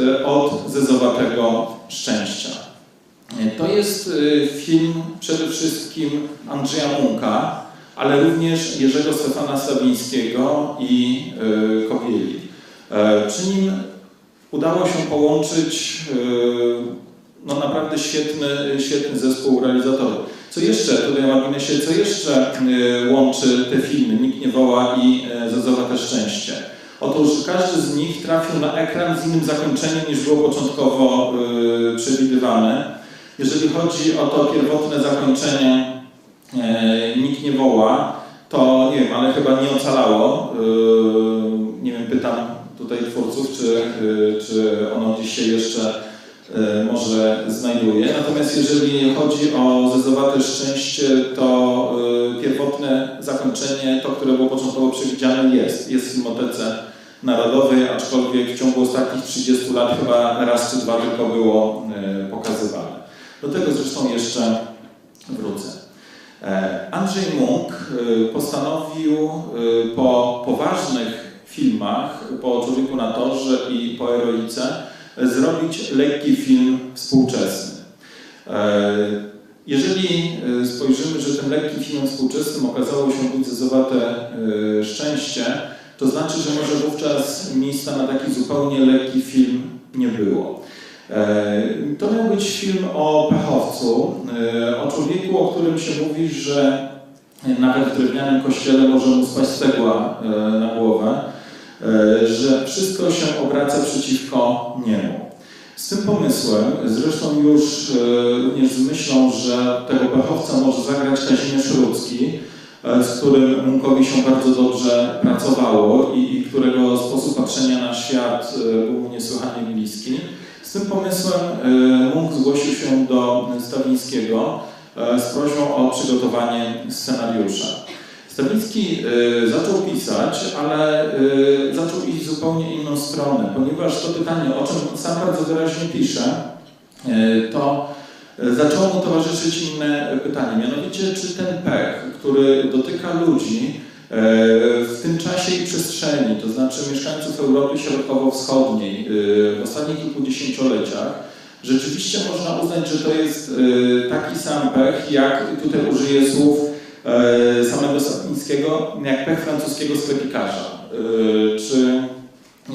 E, od Zezowatego Szczęścia. E, To jest e, film przede wszystkim Andrzeja Munka, ale również Jerzego Stefana Stawińskiego i Kobieli. E, Przy nim udało się połączyć no naprawdę świetny, świetny zespół realizatorów. Co jeszcze, tutaj na marginesie, co jeszcze łączy te filmy Nikt nie woła i e, Zezowate Szczęście? Otóż każdy z nich trafił na ekran z innym zakończeniem niż było początkowo e, przewidywane. Jeżeli chodzi o to pierwotne zakończenie e, Nikt nie woła, to nie wiem, ale chyba nie ocalało. E, Nie wiem, pytam tutaj twórców, czy, e, czy ono się jeszcze może znajduje. Natomiast jeżeli chodzi o Zezowate Szczęście, to e, pierwotne zakończenie, to które było początkowo przewidziane jest. Jest w Filmotece Narodowej, aczkolwiek w ciągu ostatnich 30 lat chyba raz czy dwa tylko było e, pokazywane. Do tego zresztą jeszcze wrócę. E, Andrzej Munk e, postanowił e, po poważnych filmach, po Człowieku na torze i po Eroice, e, zrobić lekki film współczesny. E, Jeżeli e, spojrzymy, że tym lekkim filmem współczesnym okazało się być Zezowate e, Szczęście, to znaczy, że może wówczas miejsca na taki zupełnie lekki film nie było. To miał być film o pechowcu, o człowieku, o którym się mówi, że nawet w drewnianym kościele może mu spaść cegła na głowę, że wszystko się obraca przeciwko niemu. Z tym pomysłem, zresztą już e, również z myślą, że tego pechowca może zagrać Kazimierz Rudzki, e, z którym Munkowi się bardzo dobrze pracowało i, i którego sposób patrzenia na świat e, był mu niesłychanie bliski. Z tym pomysłem e, Munk zgłosił się do Stawińskiego e, z prośbą o przygotowanie scenariusza. Stawiński e, zaczął pisać, ale e, zaczął iść w zupełnie inną stronę, ponieważ to pytanie, o czym sam bardzo wyraźnie pisze, e, to zaczęło mu towarzyszyć inne pytanie, mianowicie czy ten pech, który dotyka ludzi w tym czasie i przestrzeni, to znaczy mieszkańców Europy Środkowo-Wschodniej w ostatnich kilkudziesięcioleciach, rzeczywiście można uznać, że to jest taki sam pech, jak tutaj użyję słów samego Sapińskiego, jak pech francuskiego sklepikarza. E, Czy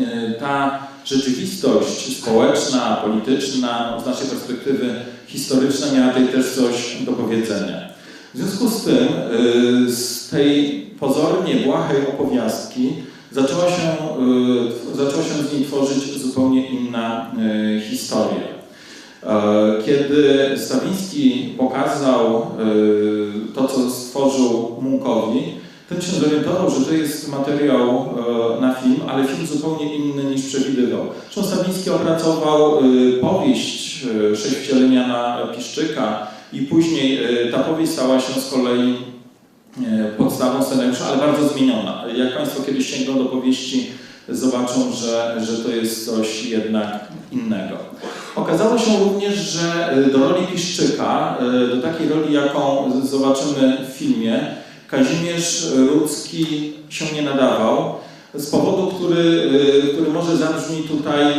e, ta rzeczywistość społeczna, polityczna, z naszej perspektywy historyczna miała tutaj też coś do powiedzenia. W związku z tym e, z tej pozornie błahej opowiastki zaczęła się, e, zaczęła się z niej tworzyć zupełnie inna e, historia. E, Kiedy Stawiński pokazał e, to, co stworzył Munkowi, ten się zorientował, że to jest materiał e, na film, ale film zupełnie inny niż przewidywał. Zresztą Stawiński opracował powieść Sześć wcielenia na Piszczyka i później ta powieść stała się z kolei podstawą scenariusza, ale bardzo zmieniona. Jak Państwo kiedyś sięgną do powieści, zobaczą, że, że to jest coś jednak innego. Okazało się również, że e, do roli Piszczyka, e, do takiej roli, jaką zobaczymy w filmie, Kazimierz Rudzki się nie nadawał z powodu, który, e, który może zabrzmi tutaj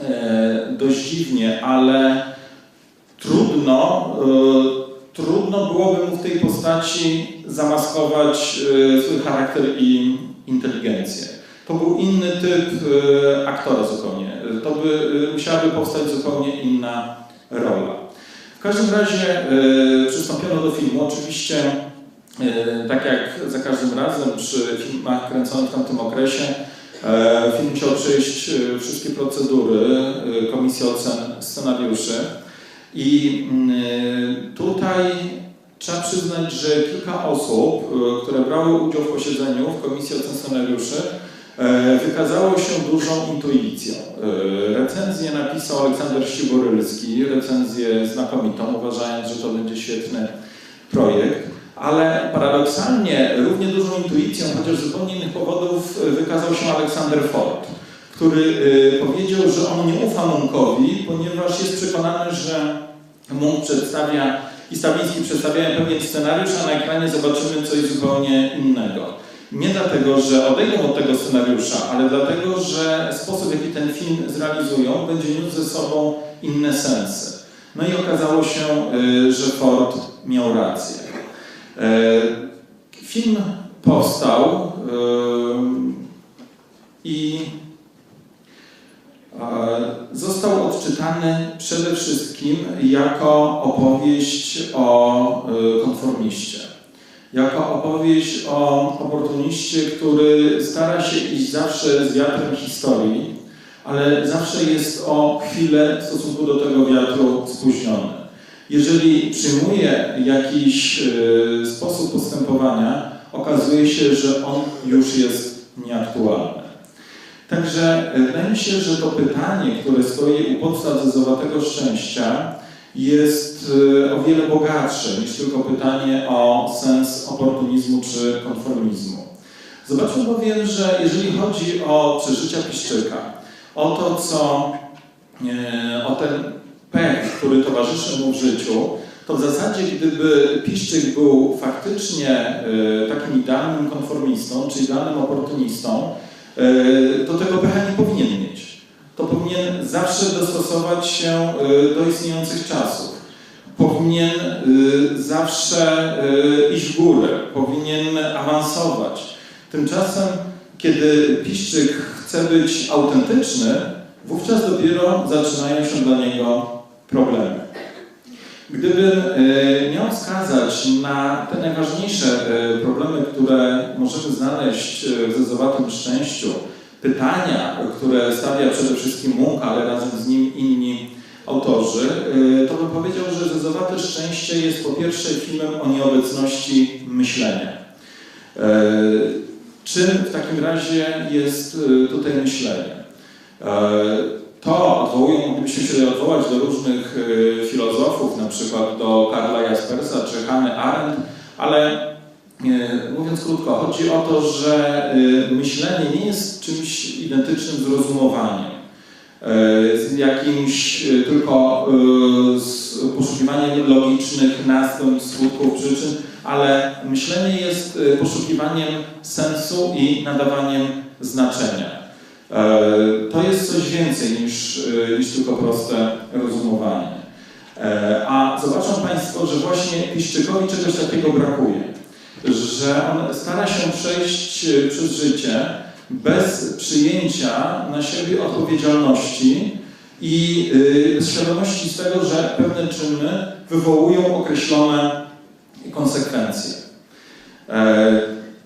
e, dość dziwnie, ale trudno, e, trudno byłoby mu w tej postaci zamaskować e, swój charakter i inteligencję. To był inny typ e, aktora zupełnie. E, To by e, musiałaby powstać zupełnie inna rola. W każdym razie przystąpiono do filmu. Oczywiście, tak jak za każdym razem przy filmach kręconych w tamtym okresie, film musiał przejść wszystkie procedury Komisji Ocen Scenariuszy. I mm, tutaj trzeba przyznać, że kilka osób, które brały udział w posiedzeniu w Komisji Ocen Scenariuszy, wykazało się dużą intuicją. E, Recenzję napisał Aleksander Siborylski, recenzję znakomitą, uważając, że to będzie świetny projekt. Ale paradoksalnie równie dużą intuicją, chociaż z zupełnie innych powodów, e, wykazał się Aleksander Ford, który e, powiedział, że on nie ufa Munkowi, ponieważ jest przekonany, że Munk przedstawia i Stawiński przedstawiają pewien scenariusz, a na ekranie zobaczymy coś zupełnie innego. Nie dlatego, że odejdą od tego scenariusza, ale dlatego, że sposób, w jaki ten film zrealizują, będzie niósł ze sobą inne sensy. No i okazało się, y, że Ford miał rację. Y, film powstał i został odczytany przede wszystkim jako opowieść o konformiście jako opowieść o oportuniście, który stara się iść zawsze z wiatrem historii, ale zawsze jest o chwilę w stosunku do tego wiatru spóźniony. Jeżeli przyjmuje jakiś y, sposób postępowania, okazuje się, że on już jest nieaktualny. Także wydaje mi się, że to pytanie, które stoi u podstaw zezowatego szczęścia, jest y, o wiele bogatsze niż tylko pytanie o sens oportunizmu czy konformizmu. Zobaczmy bowiem, że jeżeli chodzi o przeżycia Piszczyka, o to, co, e, o ten pech, który towarzyszy mu w życiu, to w zasadzie gdyby Piszczyk był faktycznie e, takim idealnym konformistą, czy idealnym oportunistą, e, to tego pecha nie powinien mieć to powinien zawsze dostosować się y, do istniejących czasów. Powinien y, zawsze y, iść w górę, powinien awansować. Tymczasem, kiedy piszczyk chce być autentyczny, wówczas dopiero zaczynają się dla niego problemy. Gdybym miał wskazać na te najważniejsze problemy, które możemy znaleźć w zezowatym szczęściu, pytania, które stawia przede wszystkim Munk, ale razem z nim inni autorzy, y, to bym powiedział, że Zezowate Szczęście jest po pierwsze filmem o nieobecności myślenia. Y, czym w takim razie jest y, tutaj myślenie? To odwołują, moglibyśmy się odwołać do różnych filozofów, na przykład do Karla Jaspersa czy Hany Arendt, ale Mówiąc krótko, chodzi o to, że y, myślenie nie jest czymś identycznym z rozumowaniem, y, z jakimś tylko z poszukiwaniem logicznych następstw, skutków, przyczyn, ale myślenie jest poszukiwaniem sensu i nadawaniem znaczenia. To jest coś więcej niż, niż tylko proste rozumowanie. A zobaczą Państwo, że właśnie Piszczykowi czegoś takiego brakuje że on stara się przejść e, przez życie bez przyjęcia na siebie odpowiedzialności i e, bez świadomości z tego, że pewne czyny wywołują określone konsekwencje. E,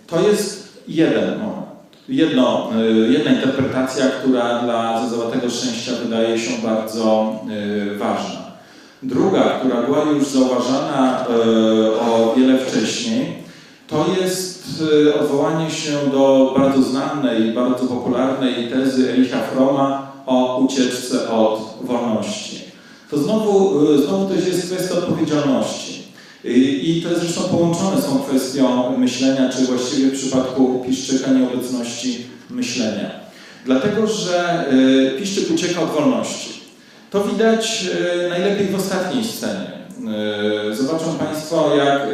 to jest jeden moment. Jedno, jedna interpretacja, która dla zezowatego szczęścia wydaje się bardzo ważna. Druga, która była już zauważana o wiele wcześniej, to jest y, odwołanie się do bardzo znanej, bardzo popularnej tezy Ericha Froma o ucieczce od wolności. To znowu, y, znowu to jest kwestia odpowiedzialności. I to jest zresztą połączone z tą kwestią myślenia, czy właściwie w przypadku Piszczyka nieobecności myślenia. Dlatego, że y, Piszczyk ucieka od wolności. To widać najlepiej w ostatniej scenie. Zobaczą Państwo, jak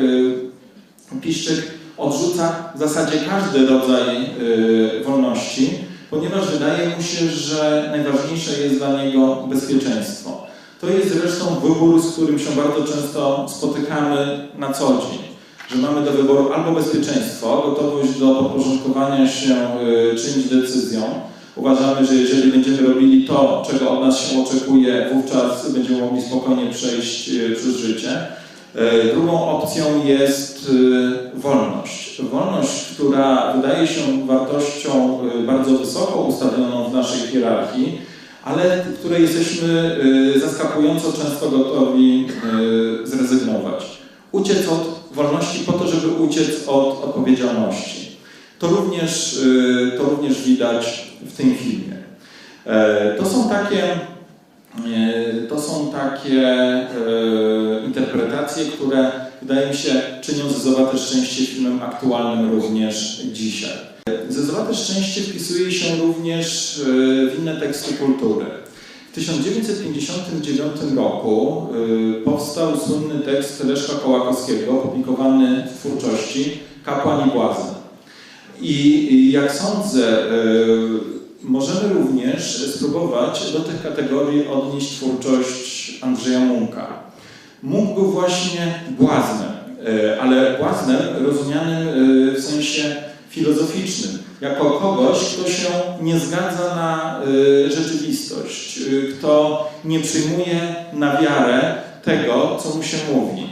Piszczyk odrzuca w zasadzie każdy rodzaj y, wolności, ponieważ wydaje mu się, że najważniejsze jest dla niego bezpieczeństwo. To jest zresztą wybór, z którym się bardzo często spotykamy na co dzień, że mamy do wyboru albo bezpieczeństwo, gotowość do podporządkowania się y, czyimś decyzjom. Uważamy, że jeżeli będziemy robili to, czego od nas się oczekuje, wówczas będziemy mogli spokojnie przejść y, przez życie drugą opcją jest e, wolność. Wolność, która wydaje się wartością e, bardzo wysoko ustawioną w naszej hierarchii, ale której jesteśmy zaskakująco często gotowi zrezygnować. Uciec od wolności po to, żeby uciec od odpowiedzialności. To również, to również widać w tym filmie. To są takie E, to są takie e, interpretacje, które wydaje mi się czynią Zezowate Szczęście filmem aktualnym również dzisiaj. Zezowate Szczęście wpisuje się również e, w inne teksty kultury. W 1959 roku powstał słynny tekst Leszka Kołakowskiego, opublikowany w twórczości Kapłan i Błazen. I jak sądzę, możemy również spróbować do tych kategorii odnieść twórczość Andrzeja Munka. Munk był właśnie błaznem, ale błaznem rozumianym w sensie filozoficznym, jako kogoś, kto się nie zgadza na rzeczywistość, kto nie przyjmuje na wiarę tego, co mu się mówi.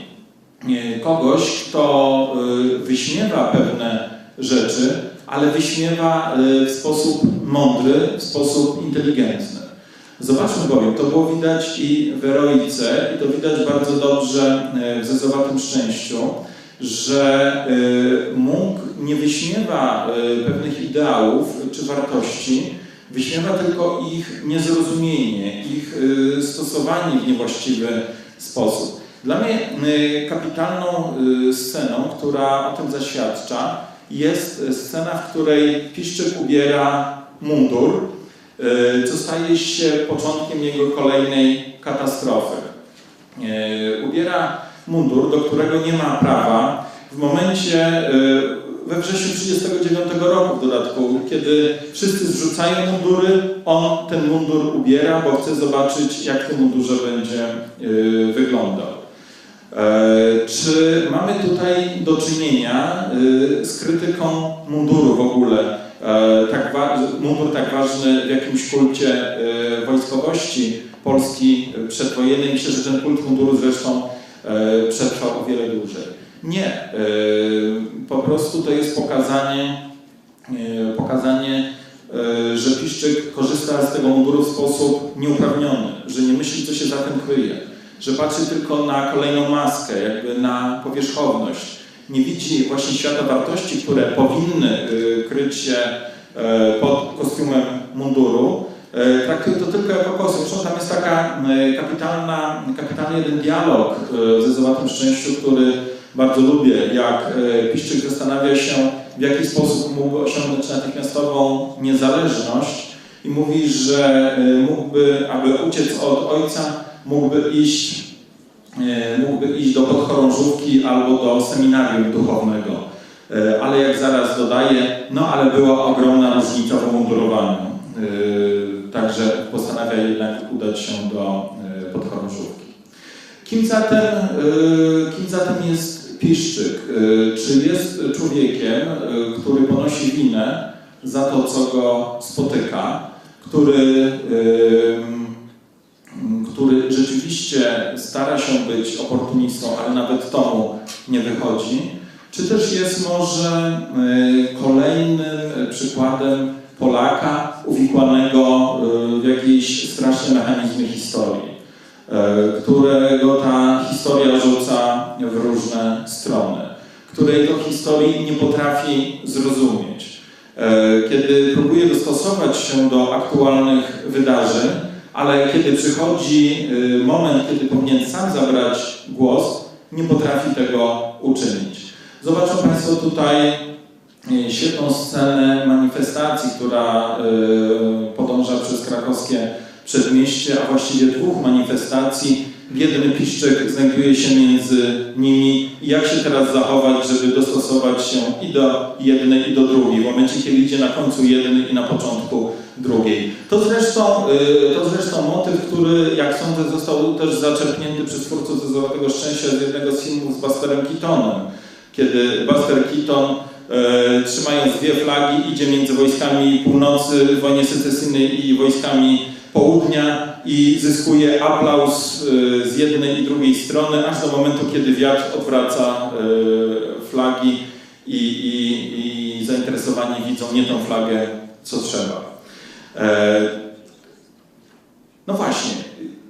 Kogoś, kto wyśmiewa pewne rzeczy, ale wyśmiewa w sposób mądry, w sposób inteligentny. Zobaczmy bowiem, to było widać i w Eroice, i to widać bardzo dobrze w Zezowatym Szczęściu, że Munk nie wyśmiewa pewnych ideałów czy wartości, wyśmiewa tylko ich niezrozumienie, ich stosowanie w niewłaściwy sposób. Dla mnie kapitalną sceną, która o tym zaświadcza, jest scena, w której Piszczyk ubiera mundur, co staje się początkiem jego kolejnej katastrofy. Ubiera mundur, do którego nie ma prawa, w momencie we wrześniu 1939 roku w dodatku, kiedy wszyscy zrzucają mundury, on ten mundur ubiera, bo chce zobaczyć, jak w tym mundurze będzie wyglądał. Czy mamy tutaj do czynienia z krytyką munduru w ogóle? Tak mundur tak ważny w jakimś kulcie wojskowości Polski przedwojennej. Myślę, że ten kult munduru zresztą przetrwał o wiele dłużej. Nie. Po prostu to jest pokazanie, pokazanie że Piszczyk korzysta z tego munduru w sposób nieuprawniony, że nie myśli, co się za tym kryje że patrzy tylko na kolejną maskę, jakby na powierzchowność. Nie widzi właśnie świata wartości, które powinny kryć się pod kostiumem munduru. Traktuje to tylko jako kostium. Zresztą tam jest taka kapitalna, kapitalny jeden dialog ze Złotym Szczęściu, który bardzo lubię, jak Piszczyk zastanawia się, w jaki sposób mógłby osiągnąć natychmiastową niezależność i mówi, że mógłby, aby uciec od ojca, mógłby iść, mógłby iść do podchorążówki albo do seminarium duchownego. Ale jak zaraz dodaje, no ale była ogromna różnica w umundurowaniu. Także postanawia jednak udać się do podchorążówki. Kim zatem, kim zatem jest Piszczyk? Czy jest człowiekiem, który ponosi winę za to, co go spotyka, który który rzeczywiście stara się być oportunistą, ale nawet to mu nie wychodzi, czy też jest może kolejnym przykładem Polaka uwikłanego w jakieś straszne mechanizmy historii, którego ta historia rzuca w różne strony, której to historii nie potrafi zrozumieć. Kiedy próbuje dostosować się do aktualnych wydarzeń, ale kiedy przychodzi moment, kiedy powinien sam zabrać głos, nie potrafi tego uczynić. Zobaczą Państwo tutaj świetną scenę manifestacji, która podąża przez krakowskie przedmieście, a właściwie dwóch manifestacji. Biedny Piszczek znajduje się między nimi jak się teraz zachować, żeby dostosować się i do jednej, i do drugiej, w momencie, kiedy idzie na końcu jednej i na początku drugiej. To zresztą, to zresztą motyw, który, jak sądzę, został też zaczerpnięty przez twórców ze Złotego Szczęścia z jednego z filmów z Busterem Keatonem, kiedy Buster Keaton e, trzymając dwie flagi idzie między wojskami północy w wojnie secesyjnej i wojskami południa i zyskuje aplauz z jednej i drugiej strony, aż do momentu, kiedy wiatr odwraca flagi i, i, i zainteresowani widzą nie tą flagę, co trzeba. No właśnie,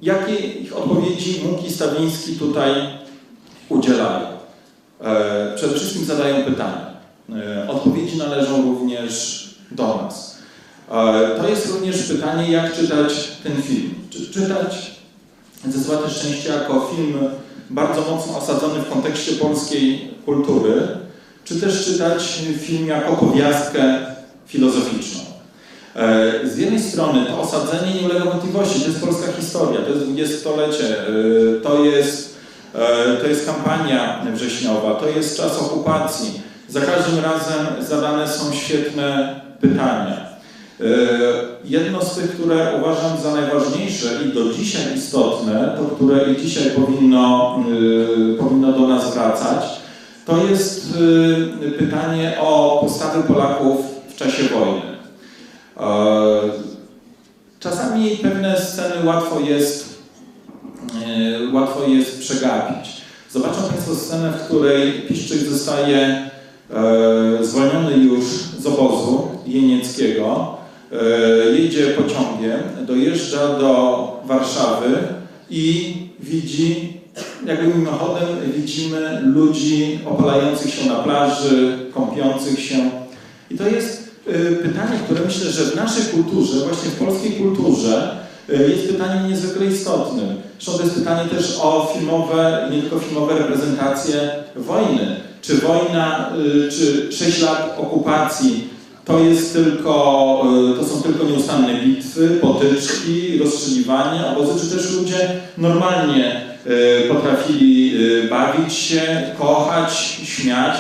jakie ich odpowiedzi Muki Stawiński tutaj udzielają? Przede wszystkim zadają pytania. Odpowiedzi należą również do nas. To jest również pytanie, jak czytać ten film. Czy czytać Zezłate Szczęście jako film bardzo mocno osadzony w kontekście polskiej kultury, czy też czytać film jako powiastkę filozoficzną. Z jednej strony to osadzenie nie ulega wątpliwości, to jest polska historia, to jest dwudziestolecie, to jest, to jest kampania wrześniowa, to jest czas okupacji, Za każdym razem zadane są świetne pytania. E, jedno z tych, które uważam za najważniejsze i do dzisiaj istotne, to które i dzisiaj powinno, e, powinno do nas wracać, to jest e, pytanie o postawy Polaków w czasie wojny. Czasami pewne sceny łatwo jest, łatwo jest przegapić. Zobaczą Państwo scenę, w której Piszczyk zostaje zwolniony już z obozu jenieckiego, E, jedzie pociągiem, dojeżdża do Warszawy i widzi, jakby mimochodem widzimy ludzi opalających się na plaży, kąpiących się. I to jest e, pytanie, które myślę, że w naszej kulturze, właśnie w polskiej kulturze, e, jest pytaniem niezwykle istotnym. Zresztą to jest pytanie też o filmowe, nie tylko filmowe reprezentacje wojny. Czy wojna, czy 6 lat okupacji to jest tylko, y, to są tylko nieustanne bitwy, potyczki, rozstrzeliwania obozy, czy też ludzie normalnie y, potrafili y, bawić się, kochać, śmiać.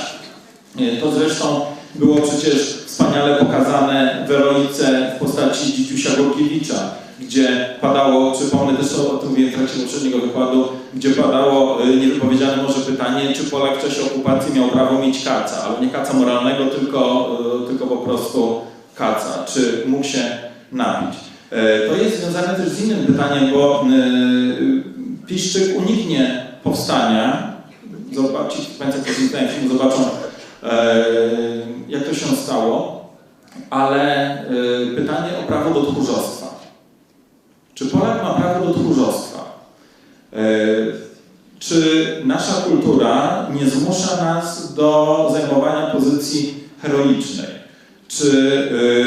To zresztą było przecież wspaniale pokazane w heroice w postaci Dzidziusia Gorkiewicza gdzie padało, przypomnę też o tym mówiłem w trakcie poprzedniego wykładu, gdzie padało y, niewypowiedziane może pytanie, czy Polak w czasie okupacji miał prawo mieć kaca, ale nie kaca moralnego, tylko, y, tylko po prostu kaca, czy mógł się napić. E, to jest związane też z innym pytaniem, bo y, Piszczyk uniknie powstania. Zobaczcie, Państwo, którzy ten film zobaczą, e, jak to się stało, ale pytanie o prawo do tchórzostwa. Czy Polak ma prawo do tchórzostwa? E, czy nasza kultura nie zmusza nas do zajmowania pozycji heroicznej? Czy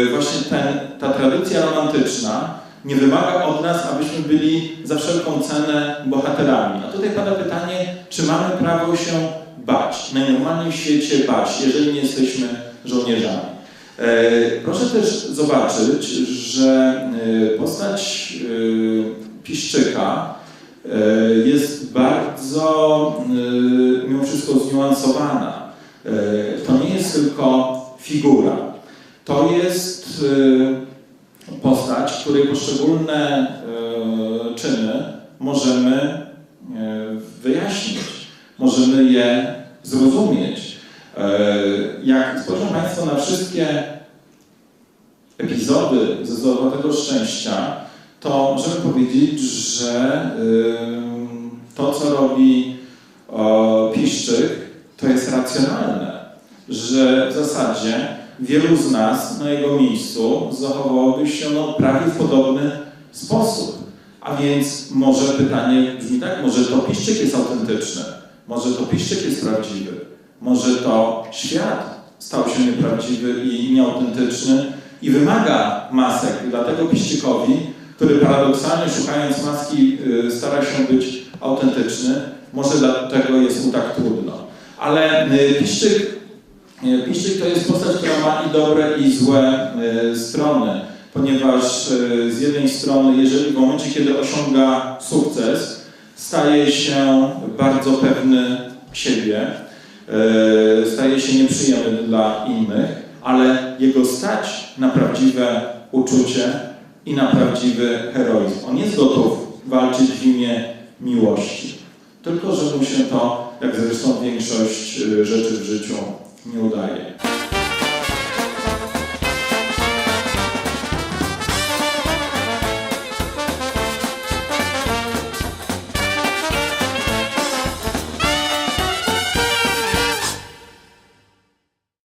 e, właśnie ten, ta tradycja romantyczna nie wymaga od nas, abyśmy byli za wszelką cenę bohaterami? A tutaj pada pytanie, czy mamy prawo się bać, najnormalniej w świecie bać, jeżeli nie jesteśmy żołnierzami? E, proszę też zobaczyć, że e, postać e, Piszczyka jest bardzo mimo wszystko zniuansowana. To nie jest tylko figura. To jest postać, której poszczególne czyny możemy wyjaśnić, możemy je zrozumieć. E, jak spojrzą Państwo na wszystkie epizody ze Złotego Szczęścia, to możemy powiedzieć, że to, co robi Piszczyk, to jest racjonalne, że w zasadzie wielu z nas na jego miejscu zachowałoby się no, prawie w podobny sposób. A więc może pytanie brzmi tak, może to Piszczyk jest autentyczny, może to Piszczyk jest prawdziwy. Może to świat stał się nieprawdziwy i nieautentyczny i wymaga masek. Dlatego Piszczykowi, który paradoksalnie szukając maski y, stara się być autentyczny, może dlatego jest mu tak trudno. Ale y, Piszczyk, y, Piszczyk to jest postać, która ma i dobre i złe strony, ponieważ z jednej strony, jeżeli w momencie, kiedy osiąga sukces, staje się bardzo pewny siebie, staje się nieprzyjemny dla innych, ale jego stać na prawdziwe uczucie i na prawdziwy heroizm. On jest gotów walczyć w imię miłości. Tylko, że mu się to, jak zresztą większość e, rzeczy w życiu, nie udaje.